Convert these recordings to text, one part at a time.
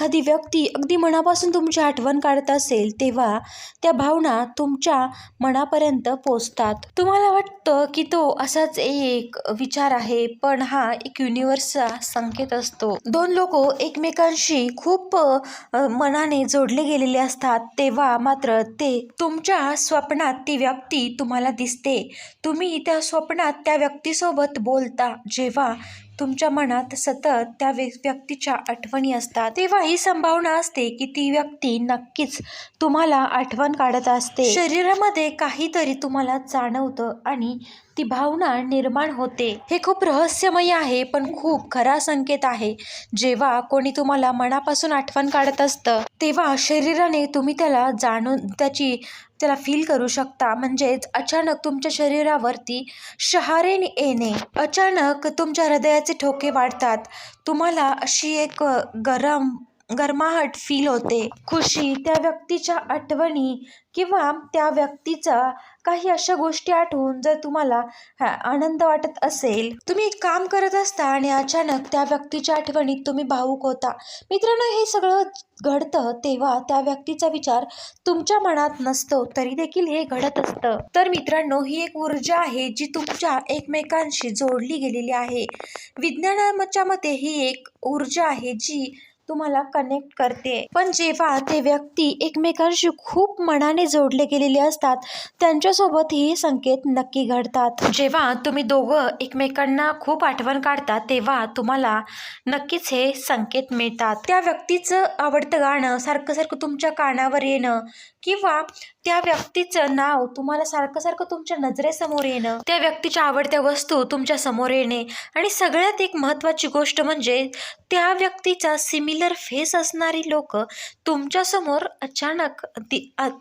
एखादी व्यक्ती अगदी मनापासून तुमची आठवण काढत असेल तेव्हा त्या भावना तुमच्या मनापर्यंत पोचतात. तुम्हाला वाटतं की तो असाच एक विचार आहे पण हा एक युनिवर्सचा संकेत असतो. दोन लोक एकमेकांशी खूप मनाने जोडले गेलेले असतात तेव्हा मात्र ते तुमच्या स्वप्नात ती व्यक्ती तुम्हाला दिसते. तुम्ही त्या स्वप्नात त्या व्यक्तीसोबत बोलता जेव्हा तुमच्या मनात सतत त्या व्य व्यक्तीच्या आठवणी असतात. तेव्हा ही संभावना असते की ती व्यक्ती नक्कीच तुम्हाला आठवण काढत असते. शरीरामध्ये काहीतरी तुम्हाला जाणवतं आणि ती भावना निर्माण होते. हे खूप रहस्यमय आहे पण खूप खरा संकेत आहे. जेव्हा कोणी तुम्हाला मनापासून आठवण काढत असतं तेव्हा शरीराने तुम्ही त्याला जाणून त्याची त्याला फील करू शकता. म्हणजेच अचानक तुमच्या शरीरावरती शहारे येणे अचानक तुमच्या हृदयाचे ठोके वाढतात. तुम्हाला अशी एक गरम गरमाहट फील होते. खुशी त्या व्यक्तीच्या आठवणी किंवा त्या व्यक्तीचा काही अशा गोष्टी आठवून जर तुम्हाला आनंद वाटत असेल. तुम्ही एक काम करत असता आणि अचानक त्या व्यक्तीच्या आठवणीत तुम्ही भावूक होता. मित्रांनो हे सगळं घडतं तेव्हा त्या व्यक्तीचा विचार तुमच्या मनात नसतो तरी देखील हे घडत असतं. तर मित्रांनो ही एक ऊर्जा आहे जी तुमच्या एकमेकांशी जोडली गेलेली आहे. विज्ञानाच्या मते ही एक ऊर्जा आहे जी तुम्हाला कनेक्ट करते. पण जेव्हा ते व्यक्ती एकमेकांशी खूप मनाने जोडले गेलेले असतात त्यांच्यासोबतही संकेत नक्की घडतात. जेव्हा तुम्ही दोघं एकमेकांना खूप आठवण काढता तेव्हा तुम्हाला नक्कीच हे संकेत मिळतात. त्या व्यक्तीचं आवडतं गाणं सारखं सारखं तुमच्या कानावर येणं किंवा त्या व्यक्तीचं नाव तुम्हाला सारखं सारखं तुमच्या नजरेसमोर येणं त्या व्यक्तीच्या आवडत्या वस्तू तुमच्यासमोर येणे आणि सगळ्यात एक महत्त्वाची गोष्ट म्हणजे त्या व्यक्तीचा सिमिल सिमिलर फेस असणारी लोक तुमच्यासमोर अचानक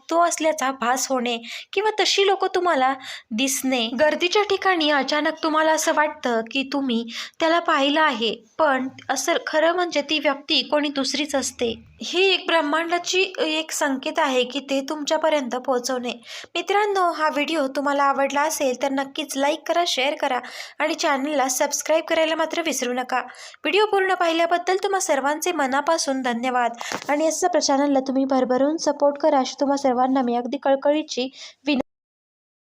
तो असल्याचा भास होणे किंवा तशी लोक तुम्हाला दिसणे गर्दीच्या ठिकाणी अचानक तुम्हाला असं वाटतं की तुम्ही त्याला पाहिलं आहे पण असं खरं म्हणजे ती व्यक्ती कोणी दुसरीच असते. ही एक ब्रह्मांडाची एक संकेत आहे की ते तुमच्यापर्यंत पोहोचवणे. मित्रांनो हा व्हिडिओ तुम्हाला आवडला असेल तर नक्कीच लाईक करा शेअर करा आणि चॅनलला सबस्क्राईब करायला मात्र विसरू नका. व्हिडिओ पूर्ण पाहिल्याबद्दल तुम्हा सर्वांचे मनापासून धन्यवाद. आणि असं प्रचाराला तुम्ही भरभरून सपोर्ट करा अशी तुम्हा सर्वांना मी अगदी कळकळीची विन